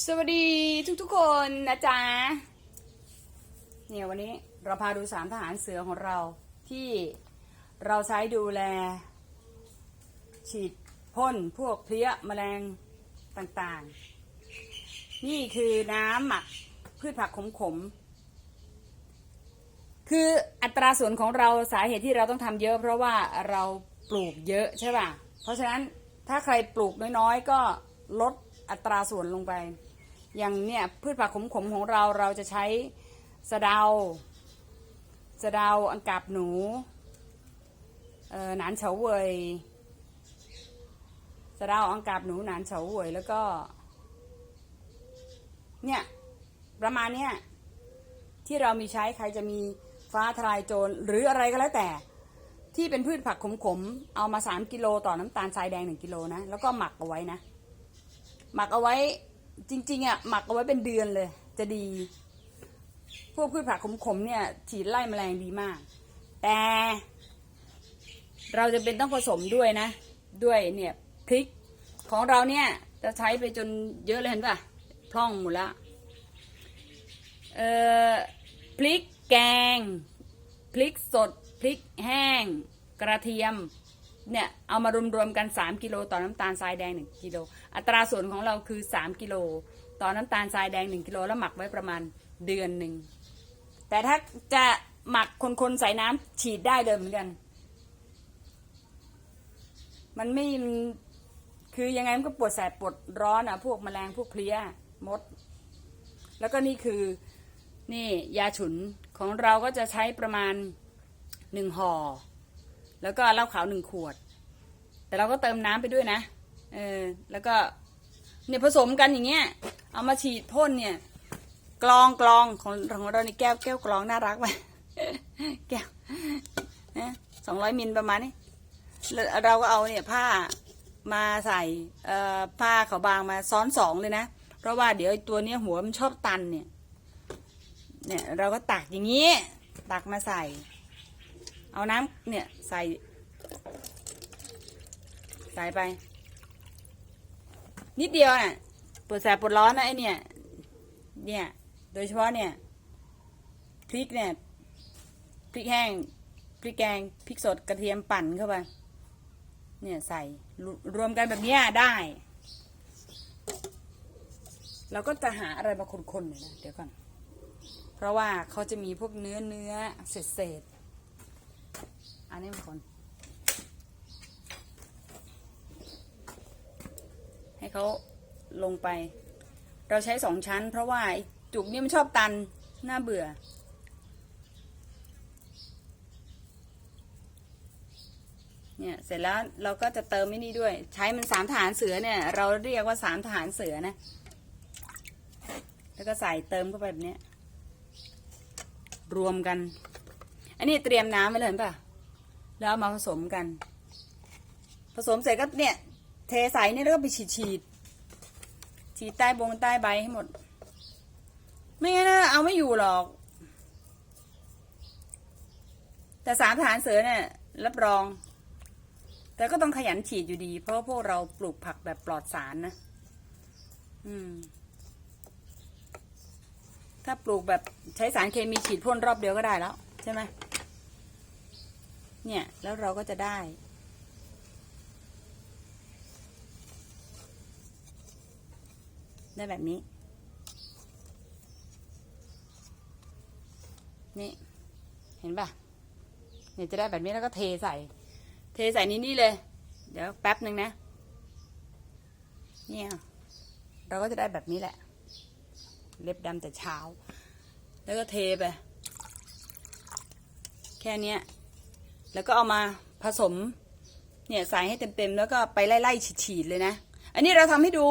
สวัสดีทุกๆคนนะจ๊ะ เนี่ยวันนี้เราพาดูสามทหารเสือของเราที่เราใช้ดูแล ฉีดพ่นพวกเพลี้ยแมลงต่างๆ นี่คือน้ำหมักพืชผักขมๆ คืออัตราส่วนของเราสาเหตุที่เราต้องทำเยอะ เพราะว่าเราปลูกเยอะใช่ป่ะ เพราะฉะนั้นถ้าใครปลูกน้อยๆ ก็ลด อัตราส่วนลงไป อย่างเนี่ยพืชผักขมๆของเราเราจะใช้สะเดา สะเดาอังกาบหนูเอ่อหนานเฉาเวยสะเดาอังกาบหนูหนานเฉาเวยแล้วก็ เนี่ยประมาณเนี้ยที่เรามีใช้ใครจะมีฟ้าทลายโจรหรืออะไรก็แล้วแต่ ที่เป็นพืชผักขมๆ เอามาสามกิโลต่อน้ำตาลทรายแดงหนึ่งกิโลนะ แล้วก็หมักเอาไว้นะ หมักเอาไว้จริงๆอะหมักเอาไว้เป็นเดือนเลย จะดี พวกพืชผักขมๆเนี่ยฉีดไล่แมลงดีมาก แต่ เราจะเป็นต้องผสมด้วยนะ ด้วยเนี่ยพริกของเราเนี่ยจะใช้ไปจนเยอะเลยเห็นป่ะพร่องหมดล้วเอ่อพริกแกง พริกสด พริกแห้ง กระเทียม เนี่ยเอามารวมๆกัน 3 กิโลต่อน้ำตาลทรายแดง 1 กิโล อัตราส่วนของเราคือ 3 กิโล ต่อน้ำตาลทรายแดง 1 กิโลแล้วหมักไว้ประมาณเดือนหนึ่ง แต่ถ้าจะหมักคนๆใส่น้ำฉีดได้เลยเหมือนกัน มันไม่คือยังไงมันก็ปวดแสบปวดร้อนอะ พวกแมลงพวกเพลี้ยมด แล้วก็นี่คือนี่ยาฉุนของเราก็จะใช้ประมาณหนึ่งห่อ แล้วก็เหล้าขาวหนึ่งขวด แต่เราก็เติมน้ำไปด้วยนะ เออ แล้วก็เนี่ยผสมกันอย่างเงี้ย เอามาฉีดพ่นเนี่ย กรองกรองของของเราในแก้วแก้วกรองน่ารักไหมแก้วนะสองร้อยมิลประมาณนี้แล้วเราก็เอาเนี่ยผ้ามาใส่เอ่อผ้าขาวบางมาซ้อนสองเลยนะ เพราะว่าเดี๋ยวตัวเนี้ยหัวมันชอบตันเนี่ย เนี่ยเราก็ตักอย่างนี้ ตักมาใส่ เอาน้ำเนี่ยใส่ ใส่ไป นิดเดียวน่ะปวดแสบปวดร้อนนะไอเนี่ย เนี่ย โดยเฉพาะเนี่ยพริกเนี่ยพริกแห้งพริกแกงพริกสดกระเทียมปั่นเข้าไปเนี่ยใส่รวมกันแบบนี้ได้เราก็จะหาอะไรมาคนๆหน่อยนะเดี๋ยวก่อน เพราะว่าเขาจะมีพวกเนื้อเนื้อเศษเศษ อันนี้มาคนให้เขาลงไป เราใช้สองชั้น เพราะว่าจุกนี่มันชอบตันน่าเบื่อ เนี่ยเสร็จแล้วเราก็จะเติมไอ้นี่ด้วย ใช้มันสามทหารเสือเนี่ย เราเรียกว่าสามทหารเสือนะ แล้วก็ใส่เติมเข้าไปแบบนี้รวมกัน อันนี้เตรียมน้ำไว้เลยเห็นป่ะ แล้วมาผสมกัน ผสมเสร็จก็เนี่ย เทใส่เนี่ยแล้วก็ไปฉีดฉีดฉีดใต้บงใต้ใบให้หมด ไม่งั้นนะเอาไม่อยู่หรอก แต่สามทหารเสือเนี่ยรับรอง แต่ก็ต้องขยันฉีดอยู่ดี เพราะพวกเราปลูกผักแบบปลอดสารนะ อืม ถ้าปลูกแบบใช้สารเคมีฉีดพ่นรอบเดียวก็ได้แล้ว ใช่ไหม เนี่ย แล้วเราก็จะได้ ได้แบบนี้ นี่ เห็นปะเนี่ยจะได้แบบนี้แล้วก็เทใส่ เทใส่นี่นี่เลย เดี๋ยวแป๊บหนึ่งนะ เนี่ย เราก็จะได้แบบนี้แหละ เล็บดำแต่เช้า แล้วก็เทไป แค่นี้ แล้วก็เอามาผสมเนี่ยใส่ให้เต็มๆแล้วก็ไปไล่ๆฉีดๆเลยนะ อันนี้เราทำให้ดู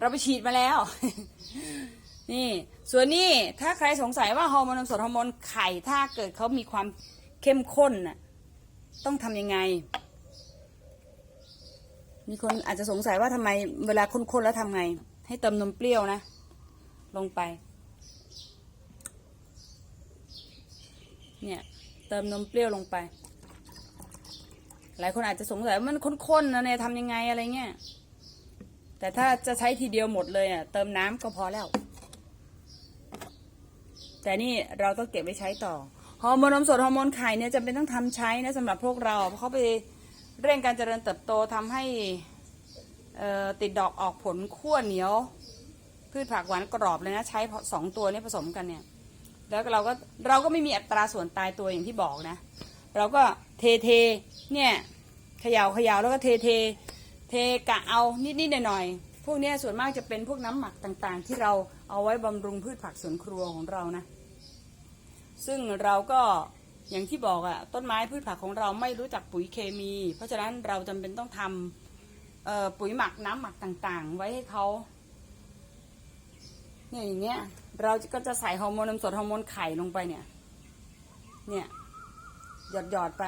เราไปฉีดมาแล้ว นี่ ส่วนนี้ถ้าใครสงสัยว่าฮอร์โมนนมสดฮอร์โมนไข่ถ้าเกิดเขามีความเข้มข้นน่ะต้องทำยังไง มีคนอาจจะสงสัยว่าทำไมเวลาข้นๆแล้วทำไง ให้เติมนมเปรี้ยวนะ ลงไป เนี่ย เติมนมเปรี้ยวลงไป หลายคนอาจจะสงสัยว่ามันข้นๆนะเนี่ยทำยังไงอะไรเงี้ย แต่ถ้าจะใช้ทีเดียวหมดเลยอะเติมน้ำก็พอแล้ว แต่นี่เราต้องเก็บไว้ใช้ต่อ ฮอร์โมนนมสดฮอร์โมนไข่เนี่ยจำเป็นต้องทำใช้นะสำหรับพวกเรา เพราะเขาไปเร่งการเจริญเติบโตทำให้ติดดอกออกผลขั้วเหนียว พืชผักหวานกรอบเลยนะ ใช้สองตัวนี้ผสมกันเนี่ย แล้วเราก็เราก็ไม่มีอัตราส่วนตายตัวอย่างที่บอกนะ เราก็เทเทเนี่ยเขยา่าเขย่าแล้วก็เทเทเทกะเอานิดนิดหน่อยหน่อยๆพวกนี้ส่วนมากจะเป็นพวกน้ำหมักต่างๆ ที่เราเอาไว้บำรุงพืชผักสวนครัวของเรานะ ซึ่งเราก็อย่างที่บอกอะต้นไม้พืชผักของเราไม่รู้จักปุ๋ยเคมี เพราะฉะนั้นเราจำเป็นต้องทำปุ๋ยหมักน้ำหมักต่างๆ ไว้ให้เขาเนี่ยอย่างเงี้ย เราก็จะใส่ฮอร์โมนนมสดฮอร์โมนไข่ลงไปเนี่ย เนี่ย หยอดหยอดๆไป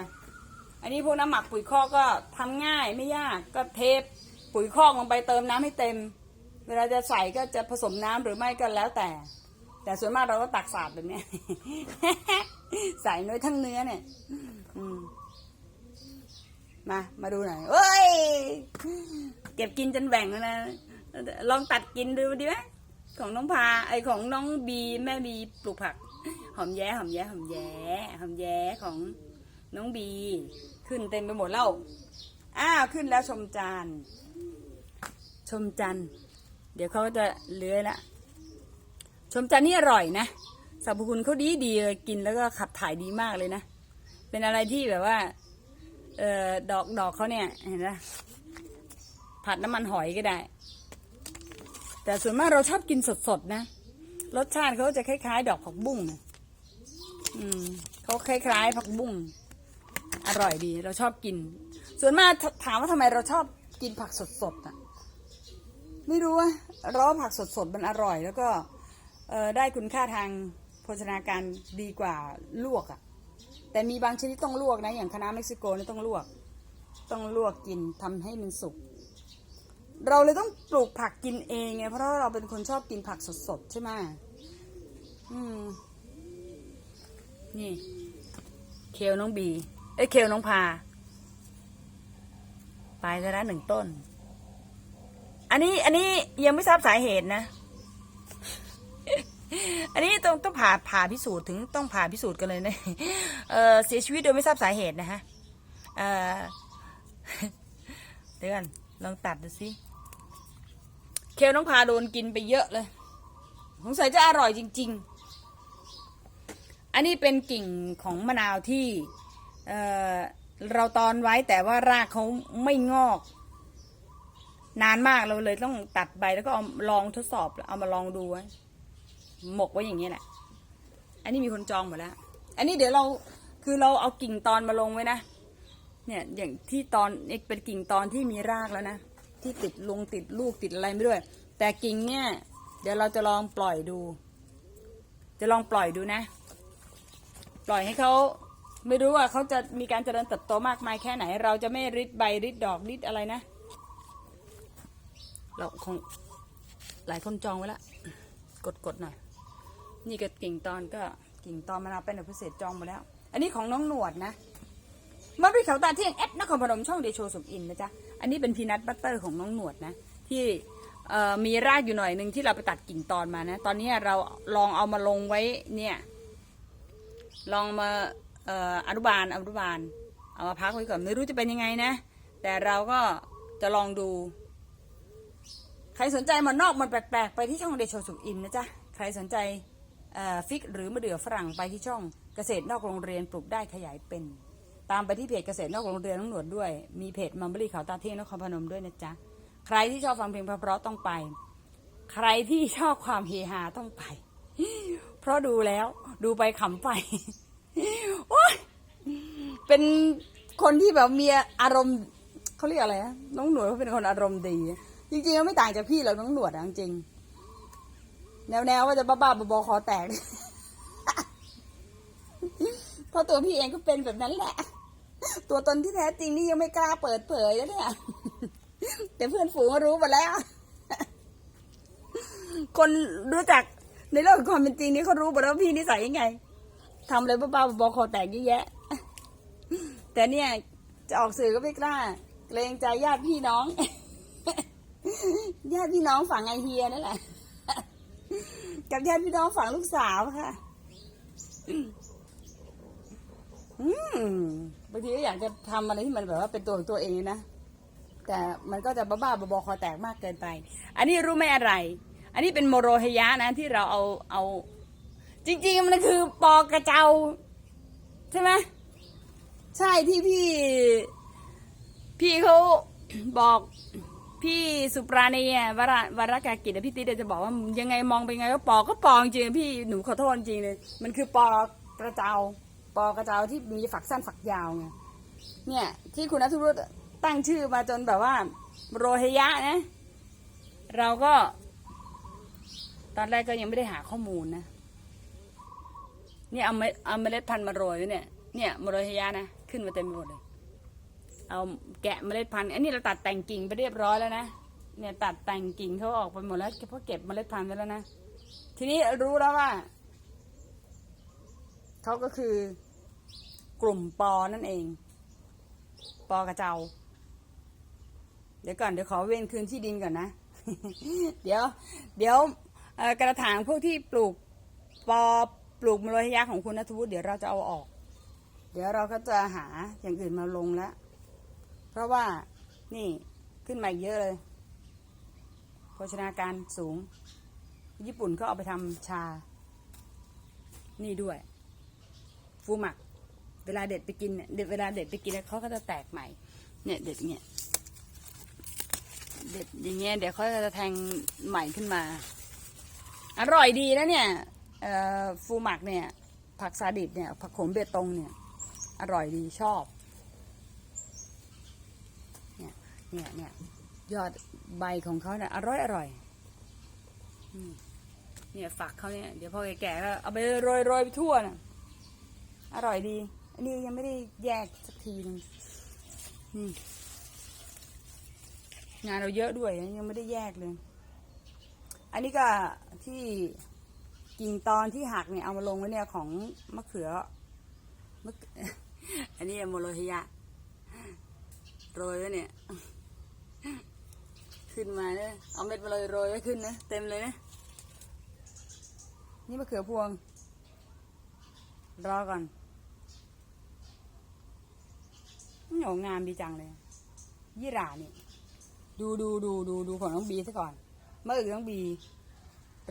อันนี้พวกน้ำหมักปุ๋ยคอกก็ทำง่ายไม่ยากก็เทปปุ๋ยคอกลงไปเติมน้ำให้เต็ม เวลาจะใส่ก็จะผสมน้ำหรือไม่ก็แล้วแต่ แต่ส่วนมากเราก็ตักสาดแบบเนี้ยใส่เนื้อทั้งเนื้อเนี่ย อืมมา มาดูหน่อยเอ้ย เก็บกินจนแบ่งแล้วนะ ลองตัดกินดูดีไหม ของน้องพาไอของน้องบีแม่บีปลูกผัก หอมแย้หอมแย้หอมแย้หอมแย้ของน้องบี ขึ้นเต็มไปหมดแล้วอ้าวขึ้นแล้วชมจานชมจันเดี๋ยวเขาจะเลื้อยละชมจันนี่อร่อยนะสรรพคุณเขาดีดีกินแล้วก็ขับถ่ายดีมากเลยนะ เป็นอะไรที่แบบว่า เออดอกดอกเขาเนี่ยเห็นไหมผัดน้ำมันหอยก็ได้ แต่ส่วนมากเราชอบกินสดๆนะ รสชาติเขาจะคล้ายๆ ดอกผักบุ้งอืมเขาคล้ายๆผักบุ้งอร่อยดี เราชอบกิน ส่วนมากถามว่าทำไมเราชอบกินผักสดๆอะ ไม่รู้ว่าราว่าผักสดๆมันอร่อย แล้วก็เออได้คุณค่าทางโภชนาการดีกว่าลวกอะ่ะ แต่มีบางชนิดต้องลวกนะ อย่างคณะน้าเม็กซิโกนี่ต้องลวก ต้องลวกกินทำให้มันสุก เราเลยต้องปลูกผักกินเองไงเพราะาเราเป็นคนชอบกินผักสดๆใช่ไหมอืม นี่ เคลน้องบี เอ้ยเคลน้องพา ไปแล้วนะหนึ่งต้น อันนี้ อันนี้ยังไม่ทราบสาเหตุนะ อันนี้ต้องต้องผ่าผ่าพิสูจน์ถึงต้องผ่าพิสูจน์กันเลยนะเออเสียชีวิตโดยไม่ทราบสาเหตุนะฮะ เออเดี๋ยวกันลองตัดดูสิ เคลน้องพาโดนกินไปเยอะเลยสงสัยจะอร่อยจริง ๆ อันนี้เป็นกิ่งของมะนาวที่เเราตอนไว้แต่ว่ารากเขาไม่งอก นานมากเราเลยต้องตัดใบแล้วก็เอาลองทดสอบเอามาลองดูไว้หมกไว้อย่างนี้แหละ อันนี้มีคนจองหมดแล้ว อันนี้เดี๋ยวเราคือเราเอากิ่งตอนมาลงไว้นะ เนี่ยอย่างที่ตอนเป็นกิ่งตอนที่มีรากแล้วนะ ที่ติดลงติดลูกติดอะไรไม่ด้วย แต่กิ่งเนี่ย เดี๋ยวเราจะลองปล่อยดู จะลองปล่อยดูนะ ปล่อยให้เขาไม่รู้ว่าเขาจะมีการเจริญเติบโตมากมายแค่ไหน เราจะไม่ริดใบริดดอกริดอะไรนะ เราคงหลายคนจองไว้แล้วกดกดหน่อย นี่ก็กิ่งตอนก็กิ่งตอนมะนาวเป็นพิเศษจองมาแล้ว อันนี้ของน้องหนวดนะมาไปเขาตาเที่ยงแอดนครพนมช่องเดโชสมอินนะจ๊ะ อันนี้เป็นพีนัทบัตเตอร์ของน้องหนวดนะ ที่มีรากอยู่หน่อยหนึ่งที่เราไปตัดกิ่งตอนมานะ ตอนนี้เราลองเอามาลงไว้เนี่ย ลองมาอนุบาลอนุบาล เอามาพักไว้ก่อน ไม่รู้จะเป็นยังไงนะ แต่เราก็จะลองดู ใครสนใจมันนอกมันแปลกๆ ไปที่ช่องเดโชสุขอินนะจ๊ะ ใครสนใจฟิกหรือมะเดื่อฝรั่งไปที่ช่องเกษตรนอกโรงเรียนปลูกได้ขยายเป็น ตามไปที่เพจเกษตรนอกโรงเรียนน้องหนวดด้วย มีเพจมัมเบอรี่เขาตาเที่ยงนครพนมด้วยนะจ๊ะ ใครที่ชอบฟังเพลงเพราะๆต้องไป ใครที่ชอบความเฮฮาต้องไป เพราะดูแล้วดูไปขำไปโอ๊ยเป็นคนที่แบบมีอารมณ์เขาเรียกอะไรนะน้องหนวดเขาเป็นคนอารมณ์ดี จริงๆก็ไม่ต่างจากพี่หรอกน้องหนวดจริงแนวๆว่าจะบ้าๆบอๆคอแตกเพราะตัวพี่เองก็เป็นแบบนั้นแหละ ตัวตนที่แท้จริงนี่ยังไม่กล้าเปิดเผยนะเนี่ยแต่เพื่อนฝูงก็รู้หมดแล้ว คนรู้จักในโลกความเป็นจริงนี่เขารู้หมดแล้วพี่นิสัยยังไงทำอะไรบ้าๆบอคอแตกเยอะแยะ แต่เนี่ยจะออกสื่อก็ไม่กล้า เกรงใจญาติพี่น้อง ญาติพี่น้องฝั่งไอเฮียนั่นแหละกับญาติพี่น้องฝั่งลูกสาวค่ะ อืม บางทีก็อยากจะทำอะไรที่มันแบบว่าเป็นตัวของตัวเองนะ แต่มันก็จะบ้าๆบอๆคอแตกมากเกินไป อันนี้รู้ไหมอะไร อันนี้เป็นโมโรฮยะนะที่เราเอาเอา จริง ๆ มันคือปอกระเจ้า ใช่ไหมใช่ที่พี่ พี่เขาบอกพี่สุปราณีวรวรกากิจอะพี่ติ๊ดจะบอกว่ายังไงมองไปไงก็ปอก็ปอจริงพี่หนูขอโทษจริงเลยมันคือปอกระเจ้า ปอกระเจ้าที่มีฝักสั้นฝักยาวไงเนี่ยที่คุณนัทรุตตั้งชื่อมาจนแบบว่าโรฮยะนะ เราก็ ตอนแรกก็ยังไม่ได้หาข้อมูลนะเนี่ยเอาเมเอาเมล็ดพันธุ์มาโรยไว้เนี่ย เนี่ยโมโรฮยะนะขึ้นมาเต็มไปหมดเลย เอาแกะเมล็ดพันธุ์อันนี้เราตัดแต่งกิ่งไปเรียบร้อยแล้วนะเนี่ยตัดแต่งกิ่งเขาออกไปหมดแล้วเพราะเก็บเมล็ดพันธุ์ไว้แล้วนะทีนี้รู้แล้วว่าเขาก็คือ กลุ่มปอนั่นเอง ปอกระเจ้า เดี๋ยวก่อนเดี๋ยวขอเว้นคืนที่ดินก่อนนะ เดี๋ยว เดี๋ยวกระถางพวกที่ปลูกปอปลูกมลยยะของคุณนัทวุฒิเดี๋ยวเราจะเอาออก เดี๋ยวเราก็จะหาอย่างอื่นมาลงแล้ว เพราะว่านี่ขึ้นมาเยอะเลยโภชนาการสูง ญี่ปุ่นก็เอาไปทำชา นี่ด้วย ฟูหมัก เวลาเด็ดไปกินเนี่ยเด็ดเวลาเด็ดไปกินแล้วเขาก็จะแตกใหม่ เนี่ยเด็ดเงี้ยเด็ดอย่างเงี้ยเดี๋ยวเขาจะแทงใหม่ขึ้นมา อร่อยดีนะเนี่ยฟูหมักเนี่ย ผักซาดิบเนี่ย ผักโขมเบตงเนี่ย อร่อยดีชอบ เนี่ยเนี่ยเนี่ยยอดใบของเขาเนี่ยอร่อยอร่อยเนี่ยฝักเขาเนี่ย เดี๋ยวพอแก่ๆก็เอาไปโรยโรยไปทั่วน่ะอร่อยดี อันนี้ยังไม่ได้แยกสักทีนึงนี่งานเราเยอะด้วยยังไม่ได้แยกเลย อันนี้ก็ที่กิ่งตอนที่หักเนี่ยเอามาลงไว้เนี่ยของมะเขือมะเขืออันนี้โมโลฮิยะโรยไว้เนี่ย ขึ้นมาเนี่ยเอาเม็ดมาเลยโรยไว้ขึ้นนะเต็มเลยนะนี่มะเขือพวง รอก่อน โหงามดีจังเลย ยี่หร่านี่ ดูดูดูดูดูของน้องบีซะก่อนมะอึกน้องบี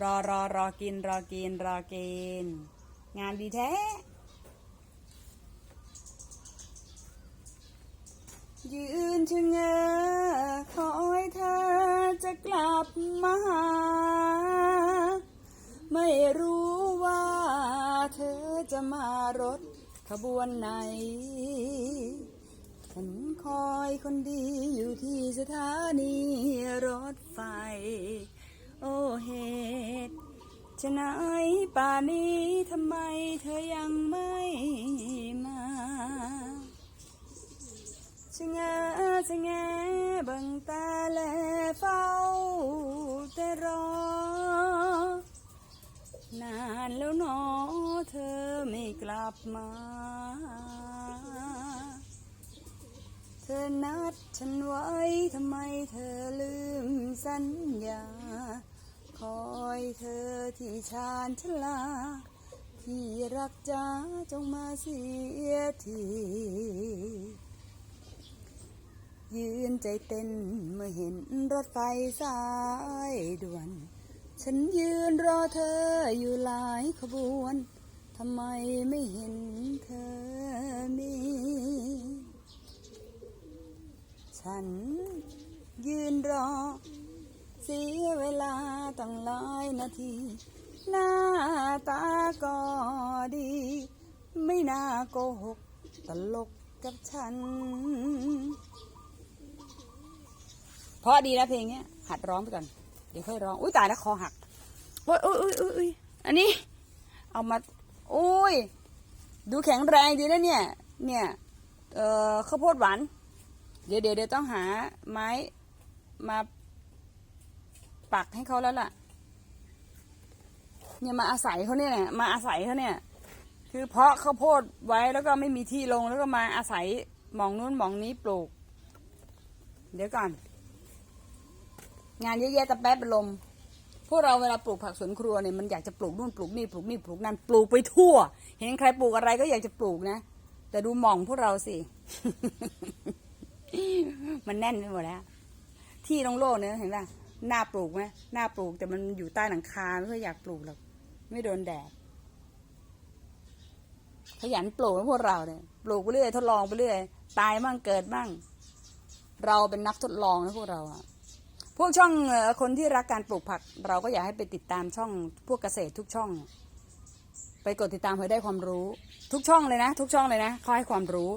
รอรอรอกิน รอกิน รอกิน งานดีแท้ยืนชะเง้อคอยเธอจะกลับมาหา ไม่รู้ว่าเธอจะมารถขบวนไหน ฉันคอยคนดีอยู่ที่สถานีรถไฟ โอ้เหตุฉะไหนป่านี้ทำไมเธอยังไม่มาชะงาชะแงเบังตาแลเฝ้าแต่รอ นานแล้วหนอเธอไม่กลับมา เธอนัดฉันไว้ทำไมเธอลืมสัญญา คอยเธอที่ชานชลา ที่รักจ้าจงมาเสียทียืนใจเต้นเมื่อเห็นรถไฟสายด่วน ฉันยืนรอเธออยู่หลายขบวน ทำไมไม่เห็นเธอมี ฉัน ยืนรอ เสียเวลาตั้งหลายนาที หน้าตาก็ดี ไม่น่าโกหก ตลกกับฉัน เพราะดีนะเพลงเนี้ย หัดร้องไปก่อน เดี๋ยวค่อยร้อง อุ้ยตายแล้วคอหักโอ้ยอุ้ยอุ้ยอุ้ยอุ้ยอันนี้ เอามาโอ้ย ดูแข็งแรงดีนะเนี่ย เนี่ย เอ่อข้าวโพดหวาน เดี๋ยวเดี๋ยวเดี๋ยวต้องหาไม้มาปักให้เขาแล้วล่ะ เนี่ยมาอาศัยเขาเนี่ยมาอาศัยเขาเนี่ย คือเพาะข้าวโพดไว้แล้วก็ไม่มีที่ลงแล้วก็มาอาศัยหมองนู้นหมองนี้ปลูก เดี๋ยวก่อน งานเยอะแยะแต่แป๊บเป็นลมพวกเราเวลาปลูกผักสวนครัวเนี่ยมันอยากจะปลูกนู่นปลูกนี่ปลูกนี่ปลูกนั่นปลูกไปทั่ว เห็นใครปลูกอะไรก็อยากจะปลูกนะ แต่ดูหมองพวกเราสิ มันแน่นไปหมดแล้ว ที่โล่งๆเนี่ยเห็นป่ะหน้าปลูกไหมหน้าปลูกแต่มันอยู่ใต้หลังคาไม่ค่อยอยากปลูกหรอกไม่โดนแดดขยันปลูกนะพวกเราเนี่ยปลูกไปเรื่อยทดลองไปเรื่อยตายมั่งเกิดมั่งเราเป็นนักทดลองนะพวกเราอะพวกช่องคนที่รักการปลูกผัก เราก็อยากให้ไปติดตามช่องพวกเกษตรทุกช่อง ไปกดติดตามเพื่อได้ความรู้ ทุกช่องเลยนะ ทุกช่องเลยนะเขาให้ความรู้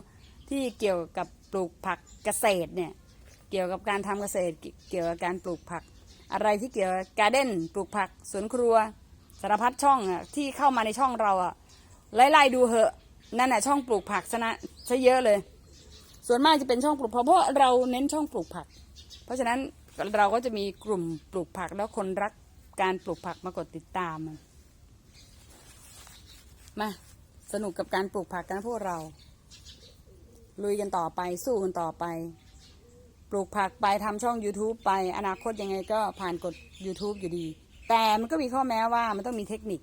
ที่เกี่ยวกับปลูกผักเกษตรเนี่ยเกี่ยวกับการทำเกษตรเกี่ยวกับการปลูกผัก อะไรที่เกี่ยวกับการเด้นปลูกผักสวนครัวสารพัดช่องอะที่เข้ามาในช่องเราอะไล่ๆดูเหอะนั่นแหะช่องปลูกผักซะนะซะเยอะเลย ส่วนมากจะเป็นช่องปลูกผักเพราะเราเน้นช่องปลูกผัก เพราะฉะนั้นเราก็จะมีกลุ่มปลูกผักแล้วคนรักการปลูกผักมากดติดตามมาสนุกกับการปลูกผักกันพวกเรา ลุยกันต่อไปสู้กันต่อไป ปลูกผักไปทำช่อง YouTube ไปอนาคตยังไงก็ผ่านกด YouTube อยู่ดี แต่มันก็มีข้อแม้ว่ามันต้องมีเทคนิค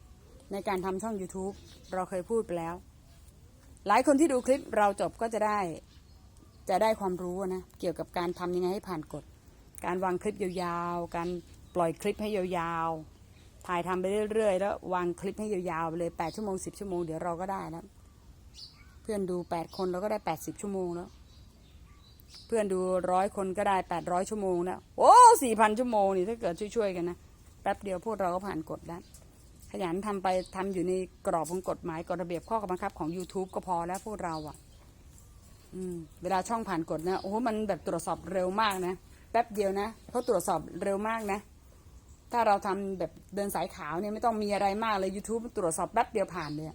ในการทำช่อง YouTube เราเคยพูดไปแล้ว หลายคนที่ดูคลิปเราจบก็จะได้จะได้ความรู้นะ เกี่ยวกับการทำยังไงให้ผ่านกฎ การวางคลิปยาวๆ การปล่อยคลิปให้ยาวๆ ถ่ายทำไปเรื่อยๆ แล้ววางคลิปให้ยาวๆไปเลย 8 ชั่วโมง 10 ชั่วโมง เดี๋ยวเราก็ได้แล้ว เพื่อนดู8คนเราก็ได้80ชั่วโมงแล้ว เพื่อนดูร้อยคนก็ได้800ชั่วโมงแล้ว โอ้4,000ชั่วโมงนี่ถ้าเกิดช่วยๆกันนะแป๊บเดียวพวกเราก็ผ่านกฎแล้วขยันทำไปทำอยู่ในกรอบของกฎหมายกฎระเบียบข้อบังคับของ YouTube ก็พอแล้วพวกเราอะ อืม เวลาช่องผ่านกฎนะโอ้โหมันแบบตรวจสอบเร็วมากนะแป๊บเดียวนะเขาตรวจสอบเร็วมากนะ ถ้าเราทำแบบเดินสายขาวเนี่ยไม่ต้องมีอะไรมากเลย YouTube ตรวจสอบแป๊บเดียวผ่านเลย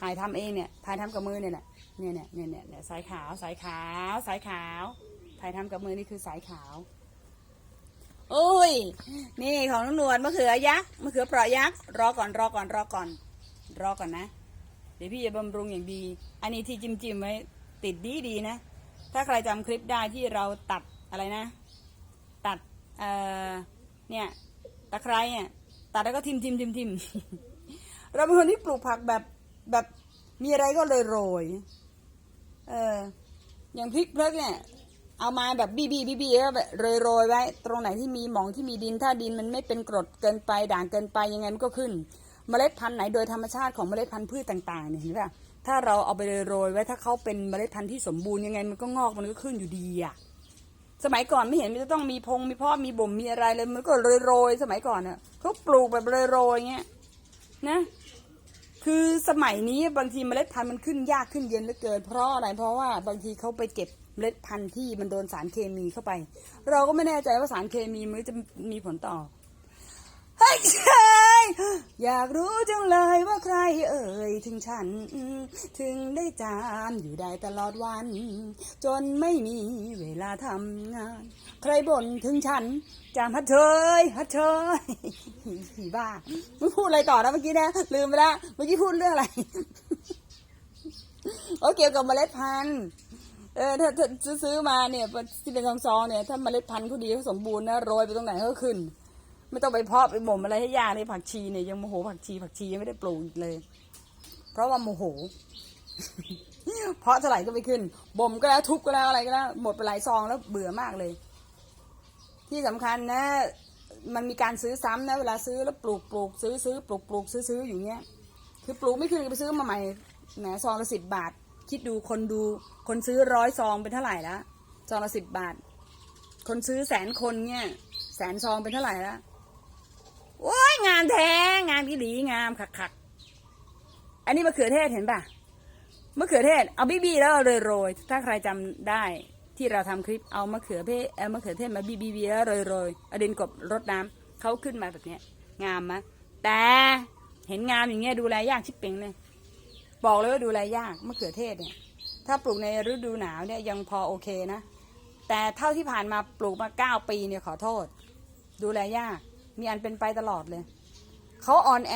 ถ่ายทำเองเนี่ย ถ่ายทำกับมือเนี่ยแหละเนี่ยเนี่ยเนี่ยเนี่ยเนี่ยสายขาวสายขาวสายขาว ถ่ายทำกับมือนี่คือสายขาวโอ้ย นี่ของน้องนวลมะเขือยักษ์มะเขือเปราะยักษ์รอก่อนรอก่อนรอก่อน รอก่อนนะ เดี๋ยวพี่จะบำรุงอย่างดี อันนี้ที่จิ้มจิ้มๆไว้ติดดีดีนะ ถ้าใครจำคลิปได้ที่เราตัดอะไรนะ ตัดเอ่อเนี่ยตะไคร้เนี่ยตัดแล้วก็ทิมทิมทิมทิมเราเป็นคนที่ปลูกผักแบบ แบบมีอะไรก็เลยโรย เออ อย่างพริกเพลิกเนี่ย เอามาแบบบีบีบีบีแล้วแบบโรยโรยไว้ ตรงไหนที่มีหมองที่มีดิน ถ้าดินมันไม่เป็นกรดเกินไป ด่างเกินไปยังไงมันก็ขึ้น เมล็ดพันธุ์ไหนโดยธรรมชาติของเมล็ดพันธุ์พืชต่างๆเนี่ยเห็นป่ะถ้าเราเอาไปโรยไว้ถ้าเขาเป็นเมล็ดพันธุ์ที่สมบูรณ์ยังไงมันก็งอกมันก็ขึ้นอยู่ดีอะสมัยก่อนไม่เห็นมันจะต้องมีพงมีพ่อมีบ่มมีอะไรเลยมันก็โรยๆสมัยก่อนเน่ะเขาปลูกแบบโรยๆอย่างเงี้ยนะ คือสมัยนี้บางทีเมล็ดพันธุ์มันขึ้นยากขึ้นเย็นเหลือเกิน เพราะอะไรเพราะว่าบางทีเขาไปเก็บเมล็ดพันธุ์ที่มันโดนสารเคมีเข้าไป เราก็ไม่แน่ใจว่าสารเคมีมันจะมีผลต่อ เฮ้ยใช่อยากรู้จังเลยว่าใครเอ่ยถึงฉัน ถึงได้จานอยู่ได้ตลอดวัน จนไม่มีเวลาทำงาน ใครบ่นถึงฉัน จามฮัดเชยฮัดเชยผีบ้าไม่พูดอะไรต่อนะเมื่อกี้นะ ลืมไปล้วเมื่อกี้พูดเรื่องอะไรโอเกี่ยวกับเมล็ดพันธุ์เออถ้าซื้อมาเนี่ยที่เป็นซองๆเนี่ย ถ้าเมล็ดพันธุ์เขาดีเขาสมบูรณ์นะโรยไปตรงไหนเขาก็ขึ้น ไม่ต้องไปเพาะไปบ่มอะไรให้ยากเลยผักชีเนี่ยยังโมโหผักชีผักชียังไม่ได้ปลูกเลย เพราะว่าโมโห เพาะเท่าไหร่ก็ไม่ขึ้นบ่มก็แล้วทุบก็แล้วอะไรก็แล้วหมดไปหลายซองแล้วเบื่อมากเลย ที่สำคัญนะ มันมีการซื้อซ้ำนะ เวลาซื้อแล้วปลูกปลูกซื้อซื้อปลูกปลูกซื้อซื้ออยู่เงี้ยคือปลูกไม่ขึ้นก็ไปซื้อมาใหม่แหมซองละสิบบาท คิดดูคนดูคนซื้อร้อยซองเป็นเท่าไหร่ละซองละสิบบาท คนซื้อแสนคนเนี่ยแสนซองเป็นเท่าไหร่ละ งานแท้งานที่ดีงามคักคักๆอันนี้มะเขือเทศเห็นป่ะมะเขือเทศ เอาบีบีแล้วเอาโรยโรยๆถ้าใครจำได้ที่เราทำคลิปเอามะเขือเทศเอามะเขือเทศมาบีบีบีแล้วโรยโรยๆเอาดินกบรดน้ำเขาขึ้นมาแบบเนี้ย งามมะแต่เห็นงามอย่างเงี้ยดูแลยากชิบเป่งเลยบอกเลยว่าดูแลยากมะเขือเทศเนี่ย ถ้าปลูกในฤดูหนาวเนี่ยยังพอโอเคนะ แต่เท่าที่ผ่านมาปลูกมาเก้าปีเนี่ยขอโทษ ดูแลยาก มีอันเป็นไปตลอดเลย เขาอ่อนแอ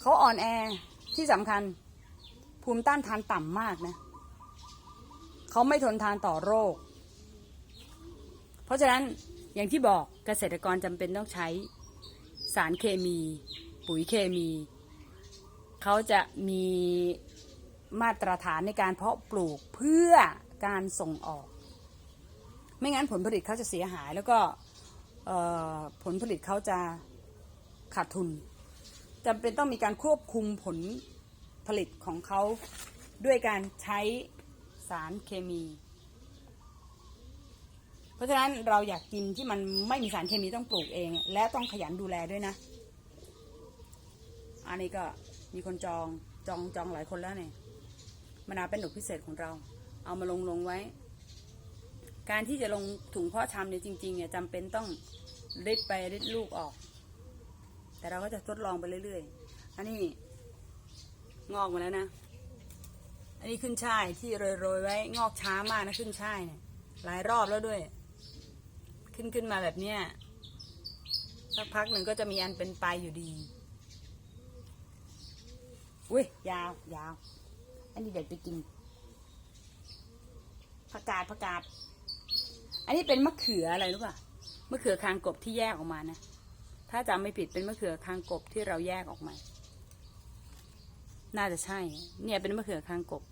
เขาอ่อนแอที่สำคัญ ภูมิต้านทานต่ำมากนะ เขาไม่ทนทานต่อโรค เพราะฉะนั้นอย่างที่บอกเกษตรกรจำเป็นต้องใช้สารเคมี ปุ๋ยเคมี เขาจะมีมาตรฐานในการเพาะปลูกเพื่อการส่งออก ไม่งั้นผลผลิตเขาจะเสียหายแล้วก็ ผลผลิตเขาจะขาดทุนจำเป็นต้องมีการควบคุมผลผลิตของเขาด้วยการใช้สารเคมี เพราะฉะนั้นเราอยากกินที่มันไม่มีสารเคมีต้องปลูกเอง และต้องขยันดูแลด้วยนะ อันนี้ก็มีคนจองจองจองหลายคนแล้วเนี่ยมะนาวเป็นหนุกพิเศษของเรา เอามาลงลงไว้ การที่จะลงถุงเพาะชำเนี่ยจริงๆเนี่ยจำเป็นต้องริดไปริดลูกออก แต่เราก็จะทดลองไปเรื่อยๆ อันนี้งอกมาแล้วนะ อันนี้ขึ้นช่ายที่โรยๆไว้งอกช้ามากนะขึ้นช่ายเนี่ยหลายรอบแล้วด้วย ขึ้นขึ้นมาแบบเนี้ยสักพักหนึ่งก็จะมีอันเป็นไปอยู่ดี อุ้ยยาวยาว อันนี้เด็ดไปกินผักกาดผักกาด อันนี้เป็นมะเขืออะไรรู้ป่ะมะเขือคางกบที่แยกออกมานะ ถ้าจำไม่ผิดเป็นมะเขือคางกบที่เราแยกออกมา น่าจะใช่ เนี่ยเป็นมะเขือคางกบ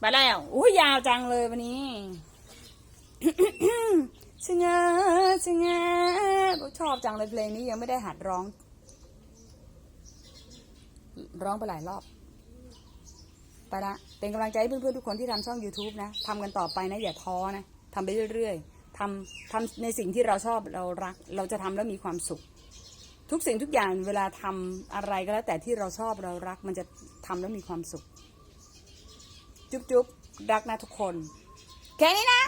ไปแล้วอุ้ยยาวจังเลยวันนี้ชะงาชะงาชอบจังเลยเพลงนี้ยังไม่ได้หัดร้อง ร้องไปหลายรอบ ไปละ เป็นกำลังใจให้เพื่อนๆทุกคนที่ทำช่อง YouTube นะทำกันต่อไปนะ อย่าท้อนะทำไปเรื่อยๆทำทำในสิ่งที่เราชอบเรารัก เราจะทำแล้วมีความสุข ทุกสิ่งทุกอย่างเวลาทำอะไรก็แล้ว แต่ที่เราชอบเรารัก มันจะทำแล้วมีความสุข จุ๊บๆรักนะทุกคน แค่นี้นะ